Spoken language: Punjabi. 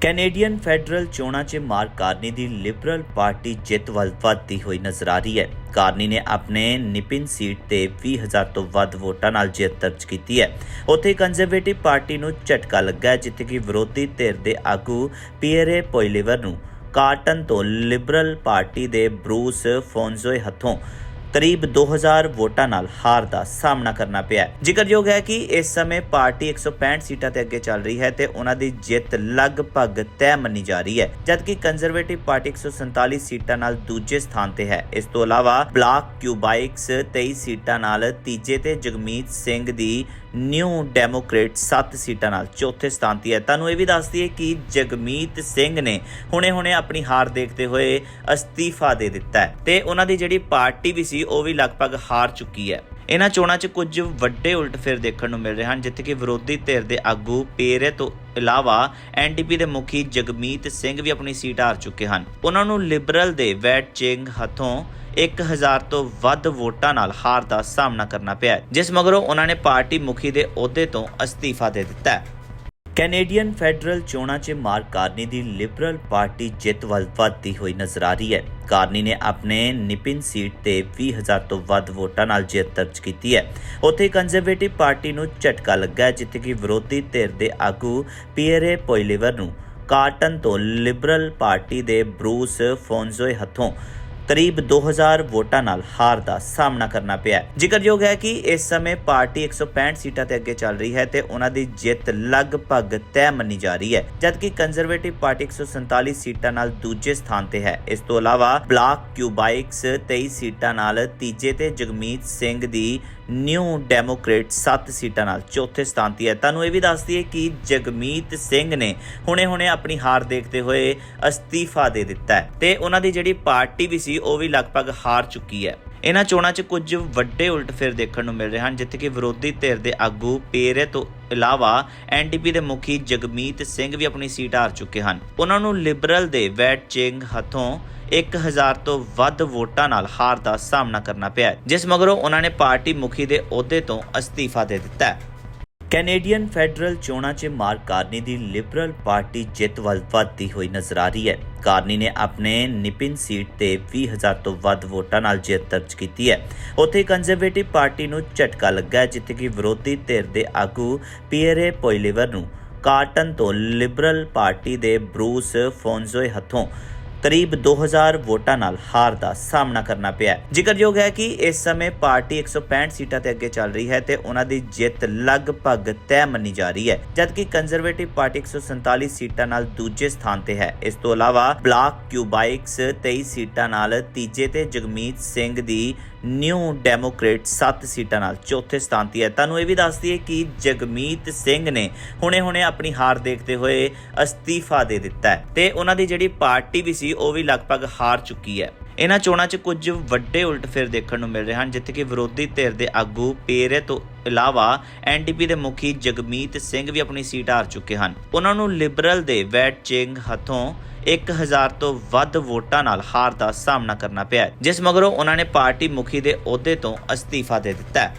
ਕੈਨੇਡੀਅਨ ਫੈਡਰਲ ਚੋਣਾਂ 'ਚ ਮਾਰਕ ਕਾਰਨੀ ਦੀ ਲਿਬਰਲ ਪਾਰਟੀ ਜਿੱਤ ਵੱਲ ਵਧਦੀ ਹੋਈ ਨਜ਼ਰ ਆ ਰਹੀ ਹੈ। ਕਾਰਨੀ ਨੇ ਆਪਣੇ ਨਿਪਿਨ ਸੀਟ ਤੇ 20000 ਤੋਂ ਵੱਧ ਵੋਟਾਂ ਨਾਲ ਜਿੱਤ ਦਰਜ ਕੀਤੀ ਹੈ। ਉੱਥੇ ਕੰਜ਼ਰਵੇਟਿਵ ਪਾਰਟੀ ਨੂੰ ਝਟਕਾ ਲੱਗਾ ਜਿੱਥੇ ਕਿ ਵਿਰੋਧੀ ਧਿਰ ਦੇ ਆਗੂ ਪੀਅਰੇ ਪੋਇਲੀਵਰ ਨੂੰ ਕਾਰਟਨ ਤੋਂ ਲਿਬਰਲ ਪਾਰਟੀ ਦੇ ਬਰੂਸ ਫੋਨਜ਼ੋਏ ਹੱਥੋਂ ਕਰੀਬ 2000 ਵੋਟਾਂ ਨਾਲ ਹਾਰ ਦਾ ਸਾਹਮਣਾ ਕਰਨਾ ਪਿਆ ਜ਼ਿਕਰਯੋਗ ਹੈ ਕਿ ਇਸ ਸਮੇਂ ਪਾਰਟੀ 165 ਸੀਟਾਂ ਤੇ ਅੱਗੇ ਚੱਲ ਰਹੀ ਹੈ ਤੇ ਉਹਨਾਂ ਦੀ ਜਿੱਤ ਲਗਭਗ ਤੈਅ ਮੰਨੀ ਜਾ ਰਹੀ ਹੈ, ਜਦਕਿ ਕੰਜ਼ਰਵੇਟਿਵ ਪਾਰਟੀ 147 ਸੀਟਾਂ ਨਾਲ ਦੂਜੇ ਸਥਾਨ ਤੇ ਹੈ। ਇਸ ਤੋਂ ਇਲਾਵਾ ਬਲਾਕ ਕਿਊਬਾਈਕਸ 23 ਸੀਟਾਂ ਨਾਲ ਤੀਜੇ ਤੇ ਜਗਮੀਤ ਸਿੰਘ ਦੀ ਨਿਊ ਡੈਮੋਕ੍ਰੇਟ 7 ਸੀਟਾਂ ਨਾਲ ਚੌਥੇ ਸਥਾਨ ਤੇ ਹੈ। ਤੁਹਾਨੂੰ ਇਹ ਵੀ ਦੱਸ ਦਈਏ ਕਿ ਜਗਮੀਤ ਸਿੰਘ ਨੇ ਹੁਣੇ-ਹੁਣੇ ਆਪਣੀ ਹਾਰ ਦੇਖਦੇ ਹੋਏ ਅਸਤੀਫਾ ਦੇ ਦਿੱਤਾ ਹੈ ਤੇ ਉਹਨਾਂ ਦੀ ਜਿਹੜੀ ਪਾਰਟੀ ਵੀ ਸੀ, ਉਹ ਵੀ ਲਗਭਗ ਹਾਰ ਚੁੱਕੀ ਹੈ। ਇਹਨਾਂ ਚੋਣਾਂ 'ਚ ਕੁਝ ਵੱਡੇ ਉਲਟਫੇਰ ਦੇਖਣ ਨੂੰ ਮਿਲ ਰਹੇ ਹਨ, ਜਿੱਥੇ ਕਿ ਵਿਰੋਧੀ ਧਿਰ ਦੇ ਆਗੂ ਪੇਰੇ ਤੋਂ ਇਲਾਵਾ ਐਨਡੀਪੀ ਦੇ ਮੁਖੀ ਜਗਮੀਤ ਸਿੰਘ ਵੀ ਆਪਣੀ ਸੀਟ ਹਾਰ ਚੁੱਕੇ ਹਨ। ਉਹਨਾਂ ਨੂੰ ਲਿਬਰਲ ਦੇ ਵੈਟ ਚਿੰਗ ਹੱਥੋਂ 1000 ਤੋਂ ਵੱਧ ਵੋਟਾਂ ਨਾਲ ਹਾਰ ਦਾ ਸਾਹਮਣਾ ਕਰਨਾ ਪਿਆ ਜਿਸ ਮਗਰੋਂ ਉਹਨਾਂ ਨੇ ਪਾਰਟੀ ਮੁਖੀ ਦੇ ਅਹੁਦੇ ਤੋਂ ਅਸਤੀਫਾ ਦੇ ਦਿੱਤਾ ਹੈ। ਕੈਨੇਡੀਅਨ ਫੈਡਰਲ ਚੋਣਾਂ 'ਚ ਮਾਰਕ ਕਾਰਨੀ ਦੀ ਲਿਬਰਲ ਪਾਰਟੀ ਜਿੱਤ ਵੱਲ ਵਧਦੀ ਹੋਈ ਨਜ਼ਰ ਆ ਰਹੀ ਹੈ। ਕਾਰਨੀ ਨੇ ਆਪਣੇ ਨਿਪਿਨ ਸੀਟ ਤੇ 20000 ਤੋਂ ਵੱਧ ਵੋਟਾਂ ਨਾਲ ਜਿੱਤ ਦਰਜ ਕੀਤੀ ਹੈ। ਉੱਥੇ ਕੰਜ਼ਰਵੇਟਿਵ ਪਾਰਟੀ ਨੂੰ ਝਟਕਾ ਲੱਗਾ ਜਿੱਥੇ ਕਿ ਵਿਰੋਧੀ ਧਿਰ ਦੇ ਆਗੂ ਪੀਅਰੇ ਪੋਇਲੀਵਰ ਨੂੰ ਕਾਰਟਨ ਤੋਂ ਲਿਬਰਲ ਪਾਰਟੀ ਦੇ ਬਰੂਸ ਫੋਨਜ਼ੋਏ ਹੱਥੋਂ ਕਰੀਬ 2000 ਵੋਟਾਂ ਨਾਲ ਹਾਰ ਦਾ ਸਾਹਮਣਾ ਕਰਨਾ ਪਿਆ ਜ਼ਿਕਰਯੋਗ ਹੈ ਕਿ ਇਸ ਸਮੇਂ ਪਾਰਟੀ 165 ਸੀਟਾਂ ਤੇ ਅੱਗੇ ਚੱਲ ਰਹੀ ਹੈ ਤੇ ਉਹਨਾਂ ਦੀ ਜਿੱਤ ਲਗਭਗ ਤੈਅ ਮੰਨੀ ਜਾ ਰਹੀ ਹੈ, ਜਦਕਿ ਕੰਜ਼ਰਵੇਟਿਵ ਪਾਰਟੀ 147 ਸੀਟਾਂ ਨਾਲ ਦੂਜੇ ਸਥਾਨ ਤੇ ਹੈ। ਇਸ ਤੋਂ ਇਲਾਵਾ ਬਲਾਕ ਕਿਊਬਾਈਕਸ 23 ਸੀਟਾਂ ਨਾਲ ਤੀਜੇ ਤੇ ਜਗਮੀਤ ਸਿੰਘ ਦੀ ਨਿਊ ਡੈਮੋਕ੍ਰੇਟ 7 ਸੀਟਾਂ ਨਾਲ ਚੌਥੇ ਸਥਾਨ ਤੇ ਹੈ। ਤੁਹਾਨੂੰ ਇਹ ਵੀ ਦੱਸ ਦਈਏ ਕਿ ਜਗਮੀਤ ਸਿੰਘ ਨੇ ਹੁਣੇ-ਹੁਣੇ ਆਪਣੀ ਹਾਰ ਦੇਖਦੇ ਹੋਏ ਅਸਤੀਫਾ ਦੇ ਦਿੱਤਾ ਹੈ ਤੇ ਉਹਨਾਂ ਦੀ ਜਿਹੜੀ ਪਾਰਟੀ ਵੀ ਸੀ, ਉਹ ਵੀ ਲਗਭਗ ਹਾਰ ਚੁੱਕੀ ਹੈ। ਇਹਨਾਂ ਚੋਣਾਂ 'ਚ ਕੁਝ ਵੱਡੇ ਉਲਟਫੇਰ ਦੇਖਣ ਨੂੰ ਮਿਲ ਰਹੇ ਹਨ, ਜਿੱਥੇ ਕਿ ਵਿਰੋਧੀ ਧਿਰ ਦੇ ਆਗੂ ਪੇਰੇ ਤੋਂ ਇਲਾਵਾ ਐਨਡੀਪੀ ਦੇ ਮੁਖੀ ਜਗਮੀਤ ਸਿੰਘ ਵੀ ਆਪਣੀ ਸੀਟ ਹਾਰ ਚੁੱਕੇ ਹਨ। ਉਹਨਾਂ ਨੂੰ ਲਿਬਰਲ ਦੇ ਵੈਟ ਚਿੰਗ ਹੱਥੋਂ 1000 ਤੋਂ ਵੱਧ ਵੋਟਾਂ ਨਾਲ ਹਾਰ ਦਾ ਸਾਹਮਣਾ ਕਰਨਾ ਪਿਆ ਜਿਸ ਮਗਰੋਂ ਉਹਨਾਂ ਨੇ ਪਾਰਟੀ ਮੁਖੀ ਦੇ ਅਹੁਦੇ ਤੋਂ ਅਸਤੀਫਾ ਦੇ ਦਿੱਤਾ ਕੈਨੇਡੀਅਨ ਫੈਡਰਲ ਚੋਣਾਂ 'ਚ ਮਾਰਕ ਕਾਰਨੀ ਦੀ ਲਿਬਰਲ ਪਾਰਟੀ ਜਿੱਤ ਵੱਲ ਵਧਦੀ ਹੋਈ ਨਜ਼ਰ ਆ ਰਹੀ ਹੈ। ਕਾਰਨੀ ਨੇ ਆਪਣੇ ਨਿਪਿਨ ਸੀਟ ਤੇ 20000 ਤੋਂ ਵੱਧ ਵੋਟਾਂ ਨਾਲ ਜਿੱਤ ਦਰਜ ਕੀਤੀ ਹੈ। ਉੱਥੇ ਕੰਜ਼ਰਵੇਟਿਵ ਪਾਰਟੀ ਨੂੰ ਝਟਕਾ ਲੱਗਾ ਜਿੱਥੇ ਕਿ ਵਿਰੋਧੀ ਧਿਰ ਦੇ ਆਗੂ ਪੀਅਰੇ ਪੋਇਲੀਵਰ ਨੂੰ ਕਾਰਟਨ ਤੋਂ ਲਿਬਰਲ ਪਾਰਟੀ ਦੇ ਬਰੂਸ ਫੋਨਜ਼ੋਏ ਹੱਥੋਂ ਕਰੀਬ 2000 ਵੋਟਾਂ ਨਾਲ ਹਾਰ ਦਾ ਸਾਹਮਣਾ ਕਰਨਾ ਪਿਆ ਜ਼ਿਕਰਯੋਗ ਹੈ ਕਿ ਇਸ ਸਮੇਂ ਪਾਰਟੀ 165 ਸੀਟਾਂ ਤੇ ਅੱਗੇ ਚੱਲ ਰਹੀ ਹੈ ਤੇ ਉਹਨਾਂ ਦੀ ਜਿੱਤ ਲਗਭਗ ਤੈਅ ਮੰਨੀ ਜਾ ਰਹੀ ਹੈ, ਜਦਕਿ ਕੰਜ਼ਰਵੇਟਿਵ ਪਾਰਟੀ 147 ਸੀਟਾਂ ਨਾਲ ਦੂਜੇ ਸਥਾਨ ਤੇ ਹੈ। ਇਸ ਤੋਂ ਇਲਾਵਾ ਬਲਾਕ ਕਿਊਬਾਈਕਸ 23 ਸੀਟਾਂ ਨਾਲ ਤੀਜੇ ਤੇ ਜਗਮੀਤ ਸਿੰਘ ਦੀ ਨਿਊ ਡੈਮੋਕ੍ਰੇਟ 7 ਸੀਟਾਂ ਨਾਲ ਚੌਥੇ ਸਥਾਨ ਤੇ ਹੈ। ਤੁਹਾਨੂੰ ਇਹ ਵੀ ਦੱਸ ਦਈਏ ਕਿ ਜਗਮੀਤ ਸਿੰਘ ਨੇ ਹੁਣੇ-ਹੁਣੇ ਆਪਣੀ ਹਾਰ ਦੇਖਦੇ ਹੋਏ ਅਸਤੀਫਾ ਦੇ ਦਿੱਤਾ ਹੈ ਤੇ ਉਹਨਾਂ ਦੀ ਜਿਹੜੀ ਪਾਰਟੀ ਵੀ ਸੀ ਉਹ ਵੀ ਲਗਭਗ ਹਾਰ ਚੁੱਕੀ ਹੈ। ਇਹਨਾਂ ਚੋਣਾਂ 'ਚ ਕੁਝ ਵੱਡੇ ਉਲਟਫੇਰ ਦੇਖਣ ਨੂੰ ਮਿਲ ਰਹੇ ਹਨ, ਜਿੱਥੇ ਕਿ ਵਿਰੋਧੀ ਧਿਰ ਦੇ ਆਗੂ ਪੇਰੇ ਤੋਂ ਇਲਾਵਾ ਐਨਡੀਪੀ ਦੇ ਮੁਖੀ ਜਗਮੀਤ ਸਿੰਘ ਵੀ ਆਪਣੀ ਸੀਟ ਹਾਰ ਚੁੱਕੇ ਹਨ। ਉਹਨਾਂ ਨੂੰ ਲਿਬਰਲ ਦੇ ਵੈਟ ਚਿੰਗ ਹੱਥੋਂ 1000 ਤੋਂ ਵੱਧ ਵੋਟਾਂ ਨਾਲ ਹਾਰ ਦਾ ਸਾਹਮਣਾ ਕਰਨਾ ਪਿਆ ਜਿਸ ਮਗਰੋਂ ਉਹਨਾਂ ਨੇ ਪਾਰਟੀ ਮੁਖੀ ਦੇ ਅਹੁਦੇ ਤੋਂ ਅਸਤੀਫਾ ਦੇ ਦਿੱਤਾ ਹੈ।